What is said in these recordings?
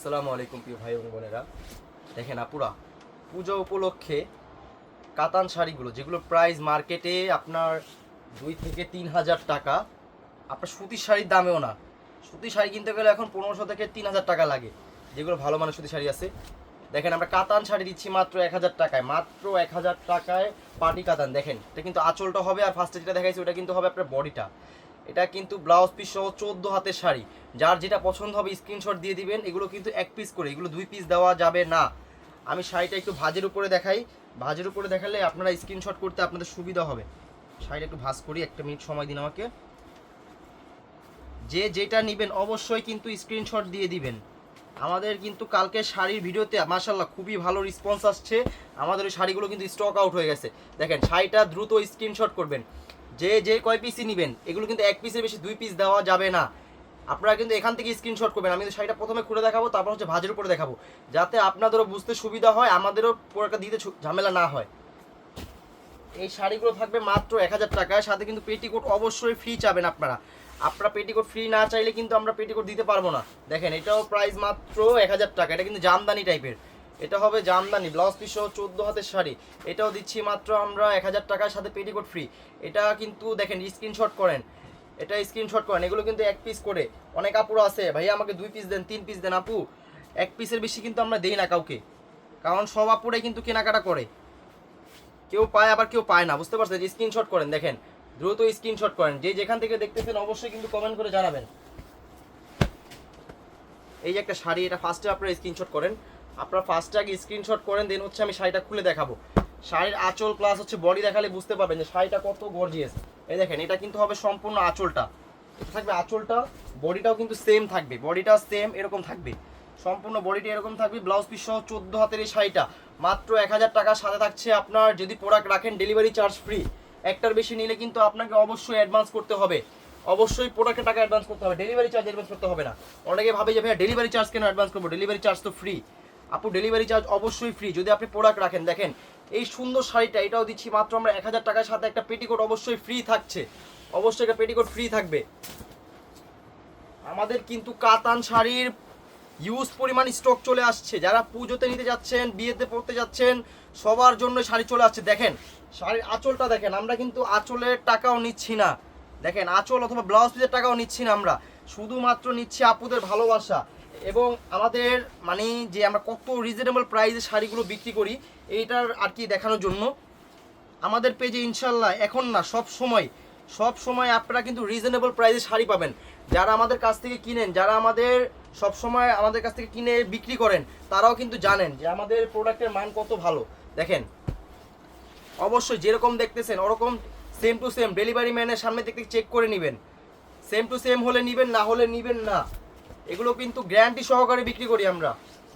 আসসালামু আলাইকুম প্রিয় ভাই বোনেরা। দেখেন আপুরা, পুজো উপলক্ষে কাতান শাড়িগুলো, যেগুলো প্রাইস মার্কেটে আপনার দুই থেকে তিন হাজার টাকা, আপনার সুতির শাড়ির দামেও না। সুতির শাড়ি কিনতে গেলে এখন পনেরোশো থেকে তিন হাজার টাকা লাগে। যেগুলো ভালো মানের সুতির শাড়ি আছে। দেখেন আমরা কাতান শাড়ি দিচ্ছি মাত্র এক হাজার টাকায়, মাত্র এক হাজার টাকায় পাটি কাতান। দেখেন, এটা কিন্তু আঁচলটা হবে আর ফার্স্টে যেটা দেখাইছি, ওটা কিন্তু হবে আপনার বডিটা এটা কিন্তু ব্লাউজ পিস সহ চোদ্দ হাতের শাড়ি। যার যেটা পছন্দ হবে স্ক্রিনশট দিয়ে দিবেন, এগুলো কিন্তু এক পিস করে, এগুলো দুই পিস দেওয়া যাবে না। আমি শাড়িটা একটু ভাজের উপরে দেখাই। ভাজের উপরে দেখালে আপনারা স্ক্রিনশট করতে আপনাদের সুবিধা হবে। শাড়িটা একটু ভাজ করি, একটা মিনিট সময় দিন আমাকে। যে যেটা নেবেন অবশ্যই কিন্তু স্ক্রিনশট দিয়ে দিবেন। আমাদের কিন্তু কালকে শাড়ির ভিডিওতে মাশাল্লাহ খুবই ভালো রেসপন্স আসছে। আমাদের ওই শাড়িগুলো কিন্তু স্টক আউট হয়ে গেছে। দেখেন, শাড়িটা দ্রুত স্ক্রিনশট করবেন। যে যে কয় পিসই নেবেন, এগুলো কিন্তু এক পিসের বেশি দুই পিস দেওয়া যাবে না। আপনারা কিন্তু এখান থেকে স্ক্রিনশট করবেন, আমি শাড়িটা প্রথমে খুলে দেখাবো, তারপর হচ্ছে ভাজের উপরে দেখাবো, যাতে আপনাদেরও বুঝতে সুবিধা হয়, আমাদেরও প্রোডাক্টটা দিতে ঝামেলা না হয়। এই শাড়িগুলো থাকবে মাত্র এক হাজার টাকায়, সাথে কিন্তু পেটিকোট অবশ্যই ফ্রি চাবেন আপনারা। আপনারা পেটিকোট ফ্রি না চাইলে কিন্তু আমরা পেটিকোট দিতে পারব না। দেখেন, এটাও প্রাইস মাত্র এক হাজার টাকা, এটা কিন্তু জামদানি টাইপের এটা হবে জামদানি, ব্লাউজ পিস সহ চোদ্দ হাতের শাড়ি। এটাও দিচ্ছি মাত্র আমরা এক হাজার টাকার সাথে পেটিকোট ফ্রি এটা কিন্তু দেখেন স্ক্রিনশট করেন। এটা স্ক্রিনশট করেন, এগুলো কিন্তু এক পিস করে। অনেক আপুরো আছে ভাইয়া আমাকে দুই পিস দেন, তিন পিস দেন, আপু। এক পিসের বেশি কিন্তু আমরা দেই না কাউকে। কারণ সব আপুরাই কিন্তু কেনাকাটা করে। কেউ পায়, আবার কেউ পায় না, বুঝতে পারছেন? স্ক্রিনশট করেন, দেখেন। দ্রুত স্ক্রিনশট করেন। যে যেখান থেকে দেখতেছেন, অবশ্যই কিন্তু কমেন্ট করে জানাবেন। এই যে একটা শাড়ি, এটা ফার্স্টে আপনারা স্ক্রিনশট করেন। আপনারা ফার্স্ট আগে স্ক্রিনশট করেন দেন হচ্ছে আমি শাড়িটা খুলে দেখাবো। শাড়ির আঁচল প্লাস হচ্ছে বডি দেখালে বুঝতে পারবেন যে শাড়িটা কত গর্জিয়াস এই দেখেন, এটা কিন্তু হবে সম্পূর্ণ আঁচলটা। এটা থাকবে আঁচলটা বডিটাও কিন্তু সেম থাকবে। বডিটা সেম এরকম থাকবে। সম্পূর্ণ বডিটা এরকম থাকবে ব্লাউজ পিস সহ চোদ্দ হাতের এই শাড়িটা। মাত্র এক হাজার টাকার সাথে থাকছে আপনার, যদি প্রোডাক্ট রাখেন ডেলিভারি চার্জ ফ্রি একটার বেশি নিলে কিন্তু আপনাকে অবশ্যই অ্যাডভান্স করতে হবে। অবশ্যই প্রোডাক্টের টাকা অ্যাডভান্স করতে হবে। ডেলিভারি চার্জ অ্যাডভান্স করতে হবে না। অনেকে ভাবে যে, ভাইয়া ডেলিভারি চার্জ কেন অ্যাডভান্স করব? ডেলিভারি চার্জ তো ফ্রি আপু ডেলিভারি চার্জ অবশ্যই ফ্রি যদি আপনি প্রোডাক্ট রাখেন, দেখেন, এই সুন্দর শাড়িটা, এটাও দিচ্ছি মাত্র আমরা এক হাজার টাকার সাথে। একটা পেটিকোট অবশ্যই ফ্রি থাকছে। অবশ্যই একটা পেটিকোট ফ্রি থাকবে। আমাদের কিন্তু কাতান শাড়ির ইউজ পরিমাণ স্টক চলে আসছে। যারা পুজোতে নিতে যাচ্ছেন, বিয়েতে পড়তে যাচ্ছেন, সবার জন্য শাড়ি চলে আসছে। দেখেন, শাড়ির আঁচলটা দেখেন, আমরা কিন্তু আঁচলের টাকাও নিচ্ছি না। দেখেন, আঁচল অথবা ব্লাউজ পিসের টাকাও নিচ্ছি না আমরা। শুধুমাত্র নিচ্ছি আপুদের ভালোবাসা। এবং আমাদের মানে যে আমরা কত রিজনেবল প্রাইসে শাড়িগুলো বিক্রি করি, এইটার আর কি দেখানোর জন্য। আমাদের পেজে ইনশাল্লাহ এখন না, সব সময় সব সময় আপনারা কিন্তু রিজনেবল প্রাইসে শাড়ি পাবেন। যারা আমাদের কাছ থেকে কিনেন, যারা আমাদের সব সময় আমাদের কাছ থেকে কিনে বিক্রি করেন, তারাও কিন্তু জানেন যে আমাদের প্রোডাক্টের মান কত ভালো। দেখেন, অবশ্যই যেরকম দেখতেছেন, ওরকম সেম টু সেম ডেলিভারি ম্যানের সামনে থেকে চেক করে নেবেন। সেম টু সেম হলে নিবেন, না হলে নিবেন না। এগুলো কিন্তু গ্যারান্টি সহকারে বিক্রি করি আমরা।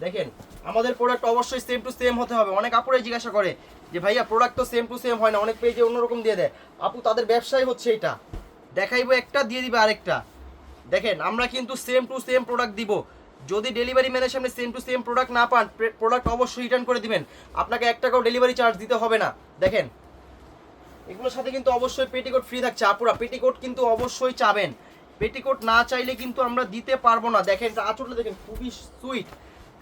দেখেন, আমাদের প্রোডাক্ট অবশ্যই সেম টু সেম হতে হবে। অনেক আপুরাই জিজ্ঞাসা করে যে, ভাইয়া প্রোডাক্ট তো সেম টু সেম হয় না, অনেক পেজে অন্যরকম দিয়ে দেয়। আপু, তাদের ব্যবসায় হচ্ছে এটা। দেখাইবো একটা, দিয়ে দিবে আরেকটা। দেখেন, আমরা কিন্তু সেম টু সেম প্রোডাক্ট দিব। যদি ডেলিভারি ম্যানের সামনে সেম টু সেম প্রোডাক্ট না পান প্রোডাক্ট অবশ্যই রিটার্ন করে দিবেন। আপনাকে এক টাকাও ডেলিভারি চার্জ দিতে হবে না। দেখেন, এগুলোর সাথে কিন্তু অবশ্যই পেটিকোট ফ্রি থাকছে। আপুরা পেটিকোট কিন্তু অবশ্যই চাবেন। পেটিকোট না চাইলে কিন্তু আমরা দিতে পারব না। দেখেন এটা আঁচলটা দেখেন খুবই সুইট।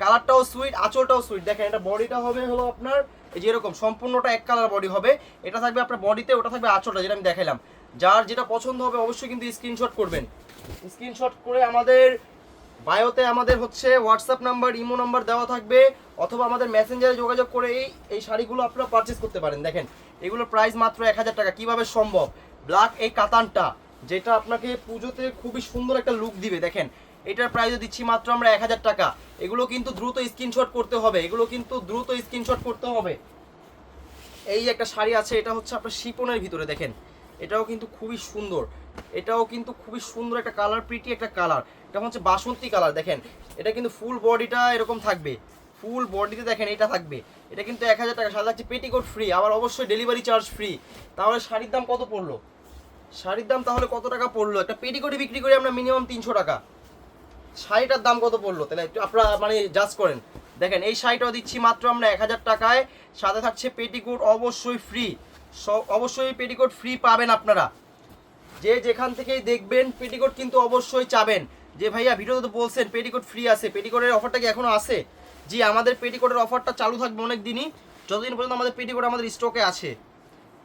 কালারটাও সুইট, আঁচলটাও সুইট। দেখেন এটা বডিটা হবে হলো আপনার, এই যে এরকম, সম্পূর্ণটা এক কালার বডি হবে। এটা থাকবে আপনার বডিতে, ওটা থাকবে আঁচলটা, যেটা আমি দেখালাম। যার যেটা পছন্দ হবে অবশ্যই কিন্তু স্ক্রিনশট করবেন। স্ক্রিনশট করে আমাদের বায়োতে আমাদের হচ্ছে হোয়াটসঅ্যাপ নাম্বার ইমো নাম্বার দেওয়া থাকবে, অথবা আমাদের মেসেঞ্জারে যোগাযোগ করে এই এই শাড়িগুলো আপনারা পারচেস করতে পারেন। দেখেন, এগুলোর প্রাইস মাত্র এক হাজার টাকা। কীভাবে সম্ভব? ব্ল্যাক এই কাতানটা। যেটা আপনাকে পুজোতে খুবই সুন্দর একটা লুক দিবে, দেখেন। এটার প্রাইসও দিচ্ছি মাত্র আমরা এক হাজার টাকা। এগুলো কিন্তু দ্রুত স্ক্রিনশট করতে হবে। এগুলো কিন্তু দ্রুত স্ক্রিনশট করতে হবে। এই একটা শাড়ি আছে, এটা হচ্ছে আপনার শিপনের ভিতরে, দেখেন। এটাও কিন্তু খুবই সুন্দর। এটাও কিন্তু খুবই সুন্দর একটা কালার প্রিটি একটা কালার এটা হচ্ছে বাসন্তী কালার দেখেন। এটা কিন্তু ফুল বডিটা এরকম থাকবে। ফুল বডিতে দেখেন, এটা থাকবে। এটা কিন্তু এক হাজার টাকা। সাথে থাকছে পেটিকোট ফ্রি আবার অবশ্যই ডেলিভারি চার্জ ফ্রি তাহলে শাড়ির দাম কত পড়ল? শাড়ির দাম তাহলে কত টাকা পড়ল? একটা পেটিকোটে বিক্রি করি আমরা মিনিমাম তিনশো টাকা। শাড়িটার দাম কত পড়ল? তাহলে একটু আপনারা মানে জাজ করেন। দেখেন, এই শাড়িটাও দিচ্ছি মাত্র আমরা এক হাজার টাকায়। সাথে থাকছে পেটিকোট অবশ্যই ফ্রি অবশ্যই পেটিকোট ফ্রি পাবেন আপনারা। যে যেখান থেকেই দেখবেন, পেটিকোট কিন্তু অবশ্যই চাবেন। যে ভাইয়া ভিডিওতে তো বলছেন, পেটিকোট ফ্রি আছে। পেটিকোটের অফারটা কি এখনও আছে? জি, আমাদের পেটিকোটের অফারটা চালু থাকবে অনেক দিনই যতদিন পর্যন্ত আমাদের পেটিকোট আমাদের স্টকে আছে।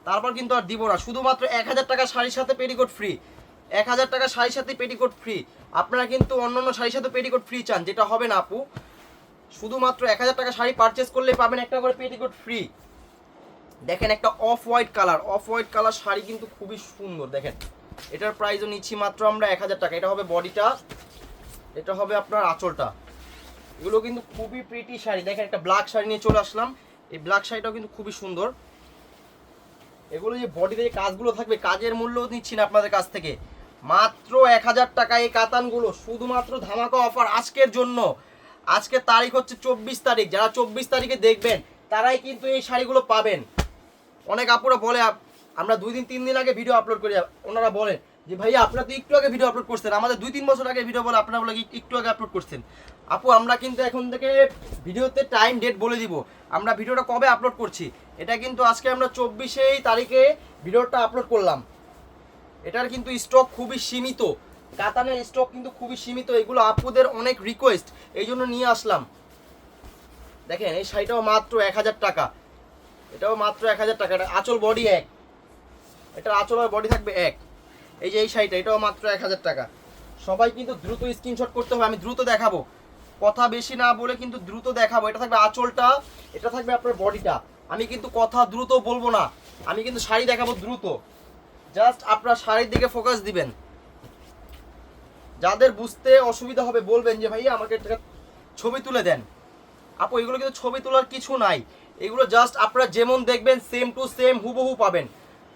তারপর কিন্তু আর দিব না। শুধুমাত্র এক হাজার টাকা শাড়ির সাথে পেটিকোট ফ্রি এক হাজার টাকা শাড়ির সাথে পেটিকোট ফ্রি আপনারা কিন্তু অন্য অন্য শাড়ির সাথে পেটিকোট ফ্রি চান, যেটা হবে না আপু। শুধুমাত্র এক হাজার টাকা শাড়ি পারচেস করলে পাবেন একটা করে পেটিকোট ফ্রি দেখেন একটা off white colour off white colour sari কিন্তু খুবই সুন্দর, দেখেন। এটার প্রাইসও নিচ্ছি মাত্র আমরা এক হাজার টাকা। এটা হবে বডিটা এটা হবে আপনার আঁচলটা। এগুলো কিন্তু খুবই প্রিটি শাড়ি। দেখেন একটা ব্ল্যাক শাড়ি নিয়ে চলে আসলাম। এই ব্ল্যাক শাড়িটাও কিন্তু খুবই সুন্দর। এগুলো যে বডিতে যে কাজগুলো থাকবে, কাজের মূল্য নিচ্ছি না আপনাদের কাছ থেকে। মাত্র এক হাজার টাকা এই কাতানগুলো, শুধুমাত্র ধামাকা অফার আজকের জন্য। আজকে তারিখ হচ্ছে চব্বিশ তারিখ। যারা চব্বিশ তারিখে দেখবেন, তারাই কিন্তু এই শাড়িগুলো পাবেন। অনেক আপুরা বলে, আমরা দুই দিন, তিন দিন আগে ভিডিও আপলোড করি, ওনারা বলেন যে ভাইয়া আপনারা তো একটু আগে ভিডিও আপলোড করছেন, আমাদের দুই তিন বছর আগে ভিডিও বলে আপনারা বলে একটু আগে আপলোড করছেন। আপু, আমরা কিন্তু এখন থেকে ভিডিওতে টাইম ডেট বলে দিব। আমরা ভিডিওটা কবে আপলোড করছি? এটা কিন্তু আজকে আমরা চব্বিশেই তারিখে ভিডিওটা আপলোড করলাম। এটার কিন্তু স্টক খুবই সীমিত। কাতানের স্টক কিন্তু খুবই সীমিত। এগুলো আপুদের অনেক রিকোয়েস্ট এই জন্য নিয়ে আসলাম। দেখেন, এই শাড়িটাও মাত্র এক হাজার টাকা। এটাও মাত্র এক হাজার টাকা। এটা আঁচল বডি এক। এটা আচল বডি থাকবে এক। এই যে এই শাড়িটা, এটাও মাত্র এক হাজার টাকা। সবাই কিন্তু দ্রুত স্ক্রিনশট করতে হবে, আমি দ্রুত দেখাবো। কথা বেশি না বলে কিন্তু দ্রুত দেখাবো। এটা থাকবে আঁচলটা, এটা থাকবে আপনার বডিটা আমি কিন্তু কথা দ্রুত বলব না, আমি কিন্তু শাড়ি দেখাবো দ্রুত। জাস্ট আপনার শাড়ির দিকে ফোকাস দিবেন। যাদের বুঝতে অসুবিধা হবে বলবেন যে, ভাইয়া, আমাকে ছবি তুলে দেন। আপু, এগুলো কিন্তু ছবি তোলার কিছু নাই। এগুলো জাস্ট আপনারা যেমন দেখবেন সেম টু সেম হুবহু পাবেন।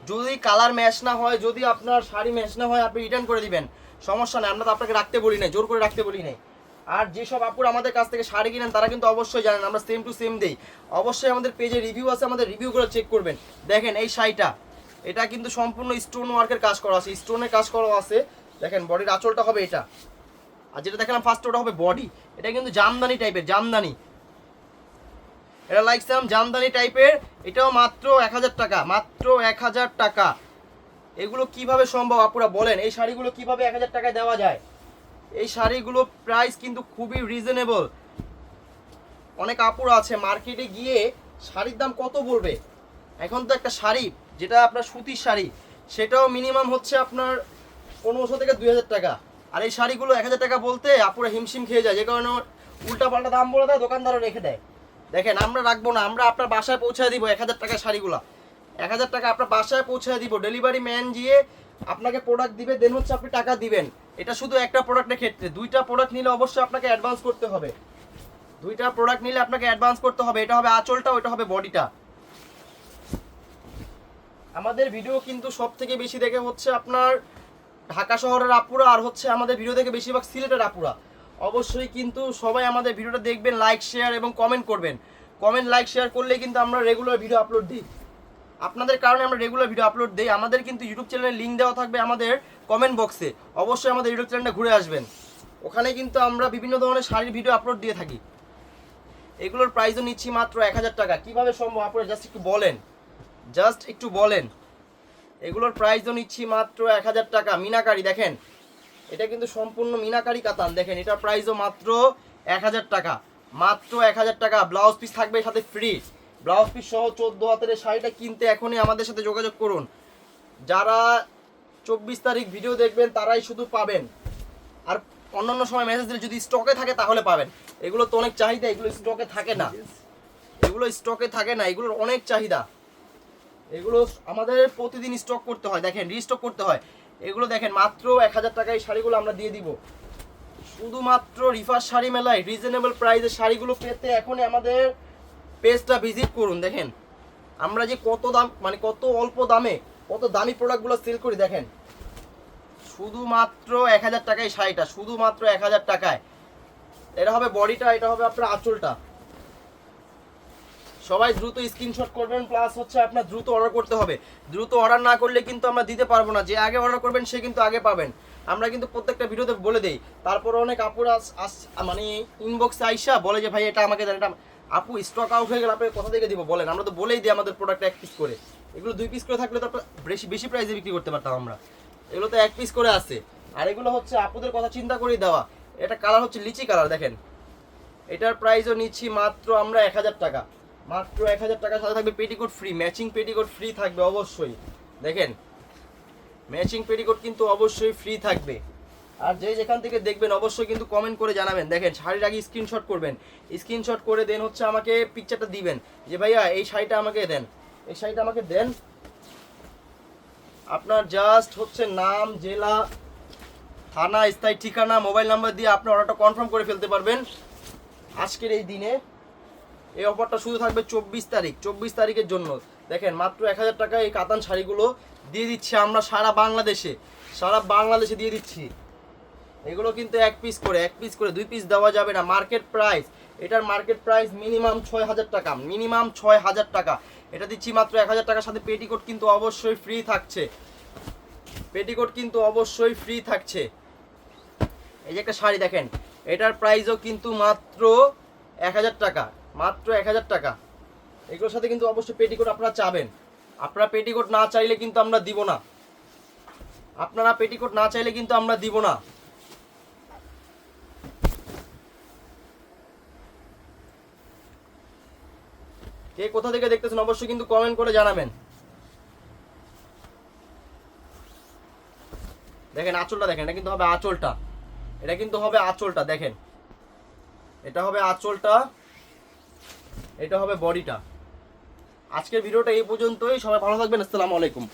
যদি কালার ম্যাচ না হয়, যদি আপনার শাড়ি ম্যাচ না হয়, আপনি রিটার্ন করে দিবেন। সমস্যা নেই, আমরা তো আপনাকে রাখতে বলি নাই, জোর করে রাখতে বলি নাই। আর যেসব আপুর আমাদের কাছ থেকে শাড়ি কিনেন, তারা কিন্তু অবশ্যই জানেন, আমরা সেম টু সেম দেই। অবশ্যই আমাদের পেজে রিভিউ আছে, আমাদের রিভিউগুলো চেক করবেন। দেখেন এই শাড়িটা, এটা কিন্তু সম্পূর্ণ স্টোন ওয়ার্কের কাজ করা আছে স্টোনের কাজ করা আছে। দেখেন বডির আঁচলটা হবে এটা। আর যেটা দেখালাম ফার্স্ট ওটা হবে বডি এটা কিন্তু জামদানি টাইপের জামদানি। এটা লাইকসাম জামদানি টাইপের, এটাও মাত্র এক হাজার টাকা, মাত্র এক হাজার টাকা। এগুলো কীভাবে সম্ভব আপুরা বলেন? এই শাড়িগুলো কীভাবে এক হাজার টাকায় দেওয়া যায়? এই শাড়িগুলো প্রাইস কিন্তু খুবই রিজনেবল অনেক আপুরা আছে মার্কেটে গিয়ে শাড়ির দাম কত বলবে? এখন তো একটা শাড়ি, যেটা আপনার সুতির শাড়ি, সেটাও মিনিমাম হচ্ছে আপনার পনেরোশো থেকে দুই হাজার টাকা। আর এই শাড়িগুলো এক হাজার টাকা বলতে আপুরা হিমশিম খেয়ে যায়, যে কারণে উল্টা পাল্টা দাম বলে দেয়, দোকানদারও রেখে দেয়। দেখেন, আমরা রাখব না, আমরা আপনার বাসায় পৌঁছায় দিব এক হাজার টাকা শাড়িগুলো। এক হাজার টাকা আপনার বাসায় পৌঁছায় দিব ডেলিভারি ম্যান গিয়ে আপনাকে প্রোডাক্ট দিবে দেন হচ্ছে আপনি টাকা দিবেন। এটা শুধু একটা প্রোডাক্টের ক্ষেত্রে, দুইটা প্রোডাক্ট নিলে অবশ্যই আপনাকে অ্যাডভান্স করতে হবে। দুইটা প্রোডাক্ট নিলে আপনাকে অ্যাডভান্স করতে হবে, এটা হবে আঁচলটা ওইটা হবে বডিটা। আমাদের ভিডিও কিন্তু সব থেকে বেশি দেখে হচ্ছে আপনার ঢাকা শহরের আপুরা, আর হচ্ছে আমাদের ভিডিও দেখে বেশিরভাগ সিলেটের আপুরা। অবশ্যই কিন্তু সবাই আমাদের ভিডিওটা দেখবেন লাইক শেয়ার এবং কমেন্ট করবেন। কমেন্ট লাইক শেয়ার করলে কিন্তু আমরা রেগুলার ভিডিও আপলোড দিই। আপনাদের কারণে আমরা রেগুলার ভিডিও আপলোড দিই। আমাদের কিন্তু ইউটিউব চ্যানেলের লিঙ্ক দেওয়া থাকবে আমাদের কমেন্ট বক্সে অবশ্যই আমাদের ইউটিউব চ্যানেলটা ঘুরে আসবেন। ওখানে কিন্তু আমরা বিভিন্ন ধরনের শাড়ির ভিডিও আপলোড দিয়ে থাকি। এগুলোর প্রাইসও নিচ্ছি মাত্র এক হাজার টাকা। কীভাবে সম্ভব? আপনারা জাস্ট একটু বলেন। জাস্ট একটু বলেন। এগুলোর প্রাইসও নিচ্ছি মাত্র এক হাজার টাকা। মিনাকারি, দেখেন। এটা কিন্তু সম্পূর্ণ মিনাকারি কাতান, দেখেন, এটার প্রাইসও মাত্র এক হাজার টাকা। মাত্র এক হাজার টাকা ব্লাউজ পিস থাকবে সাথে ফ্রি ব্লাউজ পিস সহ চোদ্দ হাতের শাড়িটা কিনতে এখনই আমাদের সাথে যোগাযোগ করুন। যারা চব্বিশ তারিখ ভিডিও দেখবেন, তারাই শুধু পাবেন। আর অন্যান্য সময় মেসেজ দিলে যদি স্টকে থাকে, তাহলে পাবেন। এগুলো তো অনেক চাহিদা, এগুলো স্টকে থাকে না। এগুলো স্টকে থাকে না, এগুলোর অনেক চাহিদা। এগুলো আমাদের প্রতিদিন স্টক করতে হয়, দেখেন রিস্টক করতে হয়। এগুলো দেখেন, মাত্র এক হাজার টাকায় শাড়িগুলো আমরা দিয়ে দিব। শুধুমাত্র রিফার শাড়ি মেলায় রিজনেবল প্রাইসের শাড়িগুলো পেতে এখনই আমাদের পেজটা ভিজিট করুন, দেখেন। আমরা যে কত দাম মানে কত অল্প দামে, কত দামি প্রোডাক্টগুলো সেল করি, দেখেন। শুধুমাত্র এক হাজার টাকায় শাড়িটা, শুধুমাত্র এক হাজার টাকায়। এটা হবে বডিটা এটা হবে আপনার আঁচলটা। সবাই দ্রুত স্ক্রিনশট করবেন প্লাস হচ্ছে আপনার দ্রুত অর্ডার করতে হবে। দ্রুত অর্ডার না করলে কিন্তু আমরা দিতে পারব না। যে আগে অর্ডার করবেন, সে কিন্তু আগে পাবেন। আমরা কিন্তু প্রত্যেকটা ভিডিওতে বলে দেই। তারপর অনেক আপুরা মানে ইনবক্সে আইসা বলে যে, ভাই, এটা আমাকে দেন, এটা আপু স্টক আউট হয়ে গেলে আপনাকে কোথা থেকে দিব বলেন? আমরা তো বলেই দিই আমাদের প্রোডাক্ট এক পিস করে। এগুলো দুই পিস করে থাকলে তো বেশি বেশি প্রাইসে বিক্রি করতে পারতাম আমরা। এগুলো তো এক পিস করে আছে। আর এগুলো হচ্ছে আপুদের কথা চিন্তা করেই দেওয়া। এটা কালার হচ্ছে লিচি কালার দেখেন। এটার প্রাইসও নিচ্ছি মাত্র আমরা এক হাজার টাকা। মাত্র এক হাজার টাকার সাথে থাকবে petticoat free matching petticoat free থাকবে অবশ্যই। দেখেন ম্যাচিং পেটিকোট কিন্তু অবশ্যই ফ্রি থাকবে। আর যে যেখান থেকে দেখবেন, অবশ্যই কিন্তু কমেন্ট করে জানাবেন। দেখেন, শাড়ির আগে স্ক্রিনশট করবেন। স্ক্রিনশট করে দেন হচ্ছে আমাকে পিকচারটা দিবেন। যে ভাইয়া, এই শাড়িটা আমাকে দেন। এই শাড়িটা আমাকে দেন। আপনার জাস্ট হচ্ছে নাম, জেলা, থানা, স্থায়ী ঠিকানা মোবাইল নাম্বার দিয়ে আপনি অর্ডারটা কনফার্ম করে ফেলতে পারবেন। আজকের এই দিনে এই অফারটা শুধু থাকবে চব্বিশ তারিখ। চব্বিশ তারিখের জন্য। দেখেন, মাত্র এক হাজার টাকা এই কাতান শাড়িগুলো দিয়ে দিচ্ছি আমরা সারা বাংলাদেশে। সারা বাংলাদেশে দিয়ে দিচ্ছি। এগুলো কিন্তু এক পিস করে, এক পিস করে, দুই পিস দেওয়া যাবে না। মার্কেট প্রাইস এটার মার্কেট প্রাইস মিনিমাম ছয় হাজার টাকা মিনিমাম ছয় হাজার টাকা। এটা দিচ্ছি মাত্র এক হাজার টাকার সাথে পেটিকোট কিন্তু অবশ্যই ফ্রি থাকছে। পেটিকোট কিন্তু অবশ্যই ফ্রি থাকছে। এই যে একটা শাড়ি দেখেন, এটার প্রাইসও কিন্তু মাত্র এক হাজার টাকা। মাত্র এক হাজার টাকা। এগুলোর সাথে কিন্তু অবশ্যই পেটিকোট আপনারা চাবেন। আপনারা পেটিকোট না চাইলে কিন্তু আমরা দিব না। আপনারা পেটিকোট না চাইলে কিন্তু আমরা দিব না। কে কোথা থেকে দেখতেছেন অবশ্যই কিন্তু কমেন্ট করে জানাবেন। দেখেন আঁচলটা দেখেন, এটা কিন্তু হবে আঁচলটা। এটা কিন্তু হবে আঁচলটা, দেখেন। এটা হবে আঁচলটা। এটা হবে বডিটা। আজকের ভিডিওটা এই পর্যন্তই। সবাই ভালো থাকবেন। আসসালামু আলাইকুম।